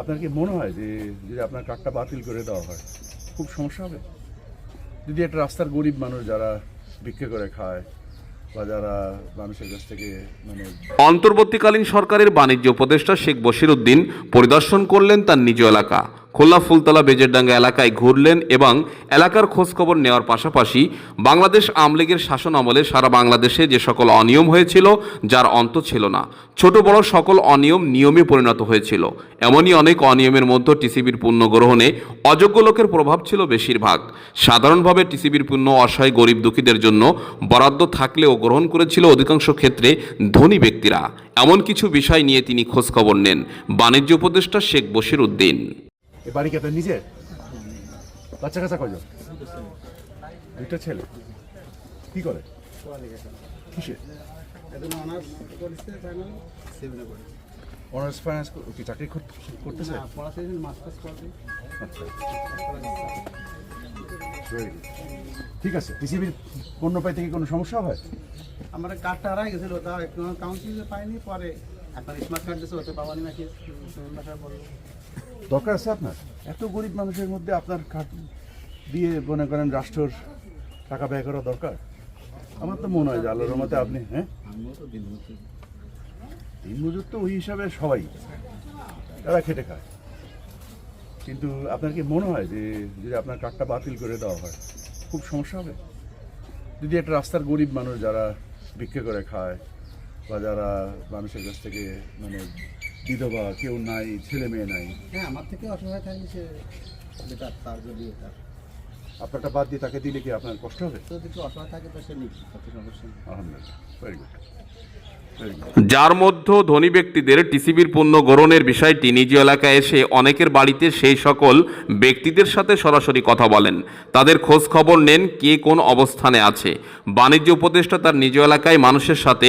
আপনার কি মনে হয় যে যদি আপনার কার্ডটা বাতিল করে দেওয়া হয়, খুব সমস্যা হবে? যদি একটা রাস্তার গরিব মানুষ যারা বিক্রি করে খায় বা যারা মানুষের কাছ থেকে মানে অন্তর্বর্তীকালীন সরকারের বাণিজ্য উপদেষ্টা শেখ বশির উদ্দিন পরিদর্শন করলেন তার নিজ এলাকা। খুলনা ফুলতলা বেজেরডাঙ্গা এলাকায় ঘুরলেন এবং এলাকার খোঁজখবর নেওয়ার পাশাপাশি বাংলাদেশ আমলীগের শাসন আমলে সারা বাংলাদেশে যে সকল অনিয়ম হয়েছিল, যার অন্ত ছিল না। ছোট বড় সকল অনিয়ম নিয়মে পরিণত হয়েছিল। এমনই অনেক অনিয়মের মধ্যে টিসিবির পূর্ণ গ্রহণে অযোগ্য লোকের প্রভাব ছিল বেশিরভাগ। সাধারণভাবে টিসিবির পূর্ণ অসহায় গরিব দুঃখীদের জন্য বরাদ্দ থাকলেও গ্রহণ করেছিল অধিকাংশ ক্ষেত্রে ধনী ব্যক্তিরা। এমন কিছু বিষয় নিয়ে তিনি খোঁজখবর নেন। বাণিজ্য উপদেষ্টা শেখ বশির উদ্দিন। এ বাড়ি কি আপনার নিজের? বাচ্চা কাচ্চা কয়জন? দুইটা ছেলে। কি করে? কিসে অনার্স ফাইন্যান্স কি চাকরি কর- করতেছে? আচ্ছা. ঠিক আছে পৃথিবীর পণ্য পাইতে কি কোনো সমস্যা হয়? আমার কার্ডটা হারাই গেছিল তা কাউন্সিলে পাইনি পরে আপনার স্মার্ট কার্ড দিয়েছে ওতে পাওয়ানি নাকি? দরকার আছে আপনার? এত গরিব মানুষের মধ্যে আপনার কার্ড দিয়ে মনে করেন রাষ্ট্রর টাকা ব্যয় করা দরকার? আমার তো মনে হয় যে আল্লাহর মতে আপনি হ্যাঁ? দিন মজুর তো ওই হিসাবে সবাই। তারা খেটে খায়। কিন্তু আপনার কি মনে হয় যে যদি আপনার কার্ডটা বাতিল করে দেওয়া হয়, খুব সমস্যা হবে? যদি একটা রাস্তার গরিব মানুষ যারা ভিক্ষে করে খায় বা যারা মানুষের কাছ থেকে মানে বিধবা কেউ নাই ছেলে মেয়ে নাই। হ্যাঁ আমার থেকে অসহায় থাকলে সে বেটার তার যদি এটা। আপনারটা বাদ দিয়ে তাকে দিলে কি আপনার কষ্ট হবে? তো যদি অসহায় থাকে তো সে নেই। আলহামদুলিল্লাহ ভেরি গুড যার মধ্যে ধনী ব্যক্তিদের টিসিবির পণ্য গ্রহণের বিষয়টি নিজ এলাকায় এসে অনেকের বাড়িতে সেই সকল ব্যক্তিদের সাথে সরাসরি কথা বলেন। তাদের খোঁজ খবর নেন কে কোন অবস্থানে আছে। বাণিজ্য উপদেষ্টা তার নিজ এলাকায় মানুষের সাথে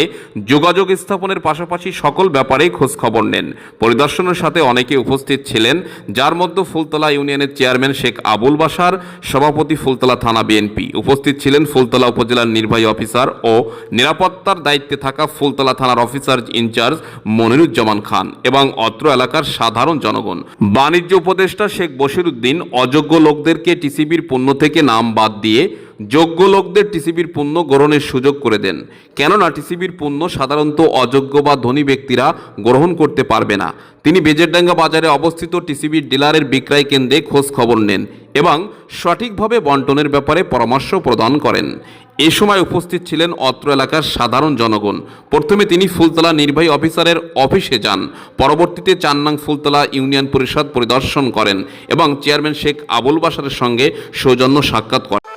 যোগাযোগ স্থাপনের পাশাপাশি সকল ব্যাপারেই খোঁজ খবর নেন। পরিদর্শনের সাথে অনেকে উপস্থিত ছিলেন, যার মধ্যে ফুলতলা ইউনিয়নের চেয়ারম্যান শেখ আবুল বাসার সভাপতি ফুলতলা থানা বিএনপি। উপস্থিত ছিলেন ফুলতলা উপজেলার নির্বাহী অফিসার ও নিরাপত্তার দায়িত্বে থাকা ফুলতলা থানার অফিসার ইনচার্জ মনিরুজ্জামান খান এবং অত্র এলাকার সাধারণ জনগণ। বাণিজ্য উপদেষ্টা শেখ বশিরউদ্দিন অযোগ্য লোকদেরকে টিসিবির পণ্য থেকে নাম বাদ দিয়ে যোগ্য লোকদের টিসিবির পণ্য গ্রহণের সুযোগ করে দেন। কেননা টিসিবির পণ্য সাধারণত অযোগ্য বা ধনী ব্যক্তিরা গ্রহণ করতে পারবে না। তিনি বেজেরডাঙ্গা বাজারে অবস্থিত টিসিবির ডিলারের বিক্রয় কেন্দ্রে খোঁজ খবর নেন এবং সঠিকভাবে বন্টনের ব্যাপারে পরামর্শ প্রদান করেন। এ সময় উপস্থিত ছিলেন অত্র এলাকার সাধারণ জনগণ। প্রথমে তিনি ফুলতলা নির্বাহী অফিসারের অফিসে যান। পরবর্তীতে চান্নাং ফুলতলা ইউনিয়ন পরিষদ পরিদর্শন করেন এবং চেয়ারম্যান শেখ আবুল বাসারের সঙ্গে সৌজন্য সাক্ষাৎ করেন।